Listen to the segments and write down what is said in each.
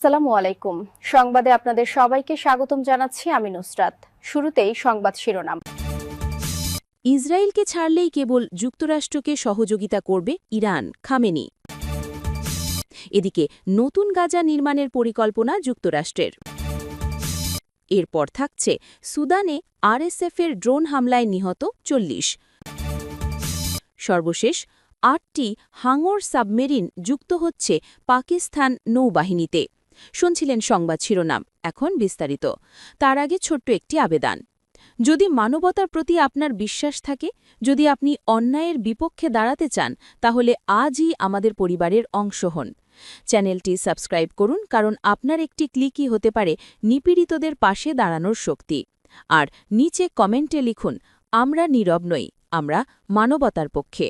আসসালামু আলাইকুম। সংবাদে আপনাদের সবাইকে স্বাগতম জানাচ্ছি আমি নুসরাত। শুরুতেই সংবাদ শিরোনাম। ইসরায়েলকে ছাড়লেই কেবল যুক্তরাষ্ট্রকে সহযোগিতা করবে ইরান, খামেনি। এদিকে নতুন গাজা নির্মাণের পরিকল্পনা যুক্তরাষ্ট্রের। এরপর থাকছে সুদানে আরএসএফের ড্রোন হামলায় নিহত চল্লিশ। সর্বশেষ, আটটি হাঙর সাবমেরিন যুক্ত হচ্ছে পাকিস্তান নৌবাহিনীতে। শুনছিলেন সংবাদ শিরোনাম, এখন বিস্তারিত। তার আগে ছোট্ট একটি আবেদন। যদি মানবতার প্রতি আপনার বিশ্বাস থাকে, যদি আপনি অন্যায়ের বিপক্ষে দাঁড়াতে চান, তাহলে আজই আমাদের পরিবারের অংশ হন। চ্যানেলটি সাবস্ক্রাইব করুন, কারণ আপনার একটি ক্লিকই হতে পারে নিপীড়িতদের পাশে দাঁড়ানোর শক্তি। আর নিচে কমেন্টে লিখুন, আমরা নীরব নই, আমরা মানবতার পক্ষে।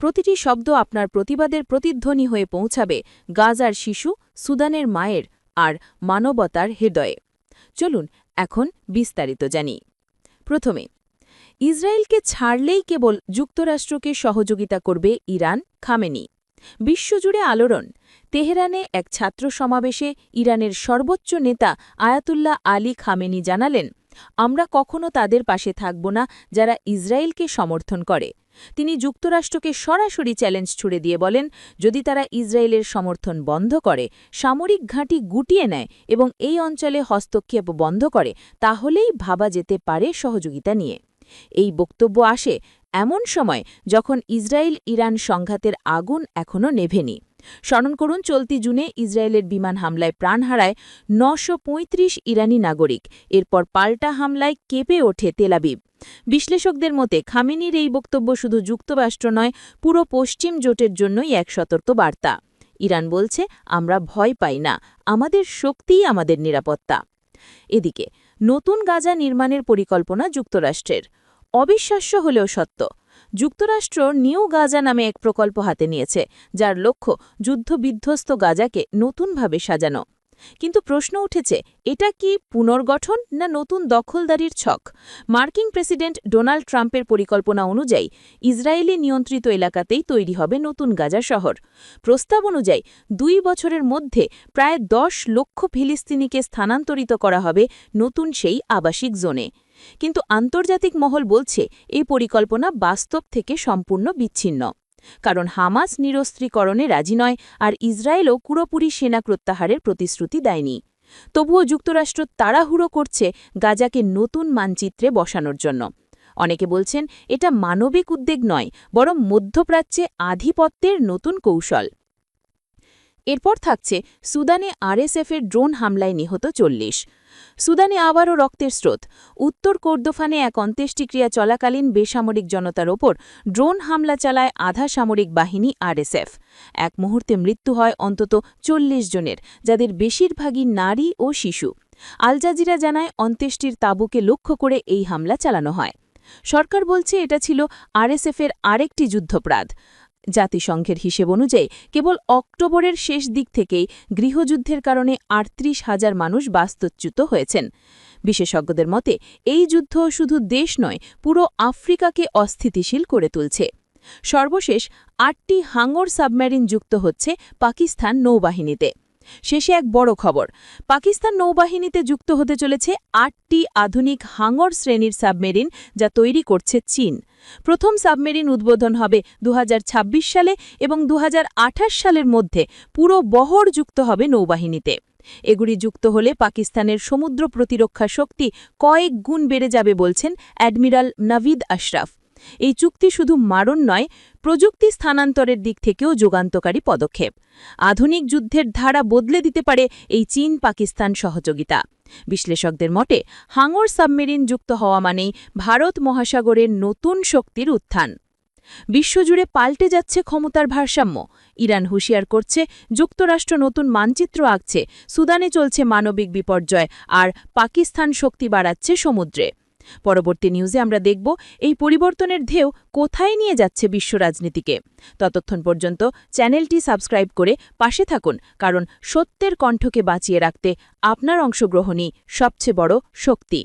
প্রতিটি শব্দ আপনার প্রতিবাদের প্রতিধ্বনি হয়ে পৌঁছাবে গাজার শিশু, সুদানের মায়ের আর মানবতার হৃদয়ে। চলুন এখন বিস্তারিত জানি। প্রথমে, ইসরায়েলকে ছাড়লেই কেবল যুক্তরাষ্ট্রকে সহযোগিতা করবে ইরান, খামেনি। বিশ্বজুড়ে আলোড়ন। তেহরানে এক ছাত্র সমাবেশে ইরানের সর্বোচ্চ নেতা আয়াতুল্লাহ আলী খামেনি জানালেন, আমরা কখনো তাদের পাশে থাকব না যারা ইসরায়েলকে সমর্থন করে। তিনি যুক্তরাষ্ট্রকে সরাসরি চ্যালেঞ্জ ছুড়ে দিয়ে বলেন, যদি তারা ইসরায়েলের সমর্থন বন্ধ করে, সামরিক ঘাঁটি গুটিয়ে নেয় এবং এই অঞ্চলে হস্তক্ষেপ বন্ধ করে, তাহলেই ভাবা যেতে পারে সহযোগিতা নিয়ে। এই বক্তব্য আসে এমন সময় যখন ইসরায়েল ইরান সংঘাতের আগুন এখনও নেভেনি। স্মরণ করুন, চলতি জুনে ইসরায়েলের বিমান হামলায় প্রাণ হারায় নশো ইরানি নাগরিক। এরপর পাল্টা হামলায় কেঁপে ওঠে তেলাবিব বিশ্লেষকদের মতে, খামেনির এই বক্তব্য শুধু যুক্তরাষ্ট্র নয়, পুরো পশ্চিম জোটের জন্যই এক সতর্ক বার্তা। ইরান বলছে, আমরা ভয় পাই না। আমাদের শক্তিই আমাদের নিরাপত্তা। এদিকে, নতুন গাজা নির্মাণের পরিকল্পনা যুক্তরাষ্ট্রের। অবিশ্বাস্য হলেও সত্য যুক্তরাষ্ট্র নিউ গাজা নামে এক প্রকল্প হাতে নিয়েছে, যার লক্ষ্য যুদ্ধবিধ্বস্ত গাজাকে নতুনভাবে সাজানো। কিন্তু প্রশ্ন উঠেছে, এটা কি পুনর্গঠন না নতুন দখলদারির ছক? মার্কিন প্রেসিডেন্ট ডোনাল্ড ট্রাম্পের পরিকল্পনা অনুযায়ী, ইসরায়েলি নিয়ন্ত্রিত এলাকাতেই তৈরি হবে নতুন গাজা শহর। প্রস্তাব অনুযায়ী, দুই বছরের মধ্যে প্রায় দশ লক্ষ ফিলিস্তিনিকে স্থানান্তরিত করা হবে নতুন সেই আবাসিক জোনে। কিন্তু আন্তর্জাতিক মহল বলছে, এই পরিকল্পনা বাস্তব থেকে সম্পূর্ণ বিচ্ছিন্ন। কারণ হামাস নিরস্ত্রীকরণে রাজি নয় আর ইসরায়েলও পুরোপুরি সেনা প্রত্যাহারের প্রতিশ্রুতি দেয়নি। তবুও যুক্তরাষ্ট্র তাড়াহুড়ো করছে গাজাকে নতুন মানচিত্রে বসানোর জন্য। অনেকে বলছেন, এটা মানবিক উদ্বেগ নয়, বরং মধ্যপ্রাচ্যে আধিপত্যের নতুন কৌশল। এরপর থাকছে, সুদানে আরএসএফের ড্রোন হামলায় নিহত চল্লিশ। সুদানে আবারও রক্তের স্রোত। উত্তর কোর্দোফানে এক অন্ত্যেষ্টিক্রিয়া চলাকালীন বেসামরিক জনতার ওপর ড্রোন হামলা চালায় আধা সামরিক বাহিনী আরএসএফ। এক মুহূর্তে মৃত্যু হয় অন্তত চল্লিশ জনের, যাদের বেশিরভাগই নারী ও শিশু। আল জাজিরা জানায়, অন্ত্যেষ্টির তাঁবুকে লক্ষ্য করে এই হামলা চালানো হয়। সরকার বলছে, এটা ছিল আরএসএফের আরেকটি যুদ্ধপ্রাধ জাতিসংঘের হিসেব অনুযায়ী কেবল অক্টোবরের শেষ দিক থেকেই গৃহযুদ্ধের কারণে আটত্রিশ হাজার মানুষ বাস্তুচ্যুত হয়েছেন। বিশেষজ্ঞদের মতে, এই যুদ্ধ শুধু দেশ নয়, পুরো আফ্রিকাকে অস্থিতিশীল করে তুলছে। সর্বশেষ আটটি হাঙ্গর সাবমেরিন যুক্ত হচ্ছে পাকিস্তান নৌবাহিনীতে। শেষে এক বড় খবর। পাকিস্তান নৌবাহিনীতে যুক্ত হতে চলেছে আটটি আধুনিক হাঙর শ্রেণির সাবমেরিন যা তৈরি করছে চীন। প্রথম সাবমেরিন উদ্বোধন হবে দু হাজার ছাব্বিশ সালে এবং দু হাজার আঠাশ সালের মধ্যে পুরো বহর যুক্ত হবে নৌবাহিনীতে। এগুলি যুক্ত হলে পাকিস্তানের সমুদ্র প্রতিরক্ষা শক্তি কয়েক গুণ বেড়ে যাবে বলছেন অ্যাডমিরাল নাভিদ আশরাফ। এই চুক্তি শুধু মারণ নয়, প্রযুক্তি স্থানান্তরের দিক থেকেও যুগান্তকারী পদক্ষেপ। আধুনিক যুদ্ধের ধারা বদলে দিতে পারে এই চীন পাকিস্তান সহযোগিতা। বিশ্লেষকদের মতে হাঙর সাবমেরিন যুক্ত হওয়া মানেই ভারত মহাসাগরের নতুন শক্তির উত্থান। বিশ্বজুড়ে পাল্টে যাচ্ছে ক্ষমতার ভারসাম্য। ইরান হুঁশিয়ার করছে, যুক্তরাষ্ট্র নতুন মানচিত্র আঁকছে, সুদানে চলছে মানবিক বিপর্যয়, আর পাকিস্তান শক্তি বাড়াচ্ছে সমুদ্রে। পরবর্তী নিউজে আমরা দেখব এই পরিবর্তনের ঢেউ কোথায় নিয়ে যাচ্ছে বিশ্ব রাজনীতিকে। ততক্ষণ পর্যন্ত চ্যানেলটি সাবস্ক্রাইব করে পাশে থাকুন, কারণ সত্যের কণ্ঠকে বাঁচিয়ে রাখতে আপনার অংশগ্রহণই সবচেয়ে বড় শক্তি।